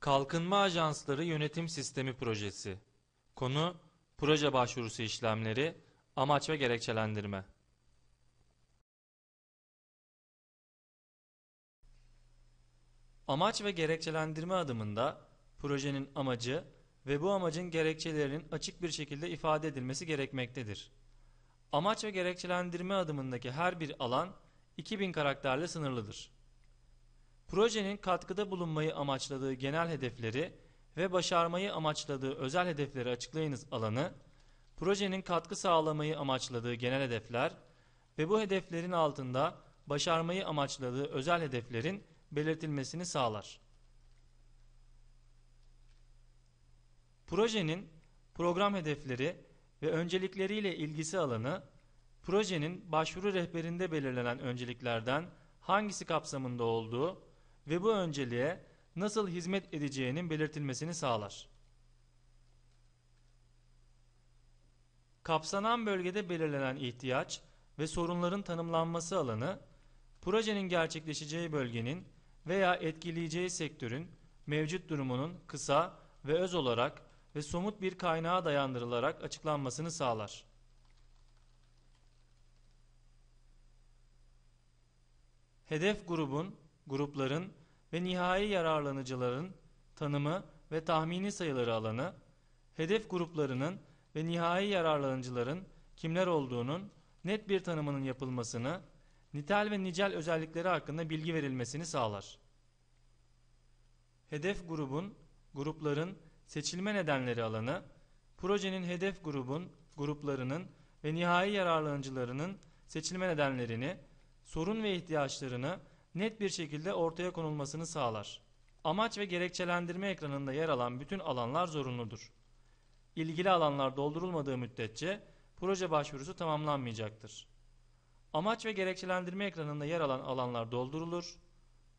Kalkınma Ajansları Yönetim Sistemi Projesi Konu Proje başvurusu işlemleri Amaç ve gerekçelendirme Amaç ve gerekçelendirme adımında projenin amacı ve bu amacın gerekçelerinin açık bir şekilde ifade edilmesi gerekmektedir. Amaç ve gerekçelendirme adımındaki her bir alan 2000 karakterle sınırlıdır. Projenin katkıda bulunmayı amaçladığı genel hedefleri ve başarmayı amaçladığı özel hedefleri açıklayınız alanı, projenin katkı sağlamayı amaçladığı genel hedefler ve bu hedeflerin altında başarmayı amaçladığı özel hedeflerin belirtilmesini sağlar. Projenin program hedefleri ve öncelikleriyle ilgisi alanı, projenin başvuru rehberinde belirlenen önceliklerden hangisi kapsamında olduğu ve bu önceliğe nasıl hizmet edeceğinin belirtilmesini sağlar. Kapsanan bölgede belirlenen ihtiyaç ve sorunların tanımlanması alanı, projenin gerçekleşeceği bölgenin veya etkileyeceği sektörün mevcut durumunun kısa ve öz olarak ve somut bir kaynağa dayandırılarak açıklanmasını sağlar. Hedef grubun, grupların ve nihai yararlanıcıların tanımı ve tahmini sayıları alanı, hedef gruplarının ve nihai yararlanıcıların kimler olduğunun net bir tanımının yapılmasını, nitel ve nicel özellikleri hakkında bilgi verilmesini sağlar. Hedef grubun, grupların seçilme nedenleri alanı, projenin hedef grubun, gruplarının ve nihai yararlanıcılarının seçilme nedenlerini, sorun ve ihtiyaçlarını net bir şekilde ortaya konulmasını sağlar. Amaç ve gerekçelendirme ekranında yer alan bütün alanlar zorunludur. İlgili alanlar doldurulmadığı müddetçe proje başvurusu tamamlanmayacaktır. Amaç ve gerekçelendirme ekranında yer alan alanlar doldurulur,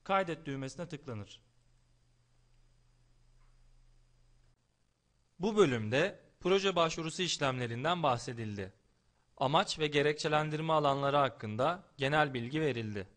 kaydet düğmesine tıklanır. Bu bölümde proje başvurusu işlemlerinden bahsedildi. Amaç ve gerekçelendirme alanları hakkında genel bilgi verildi.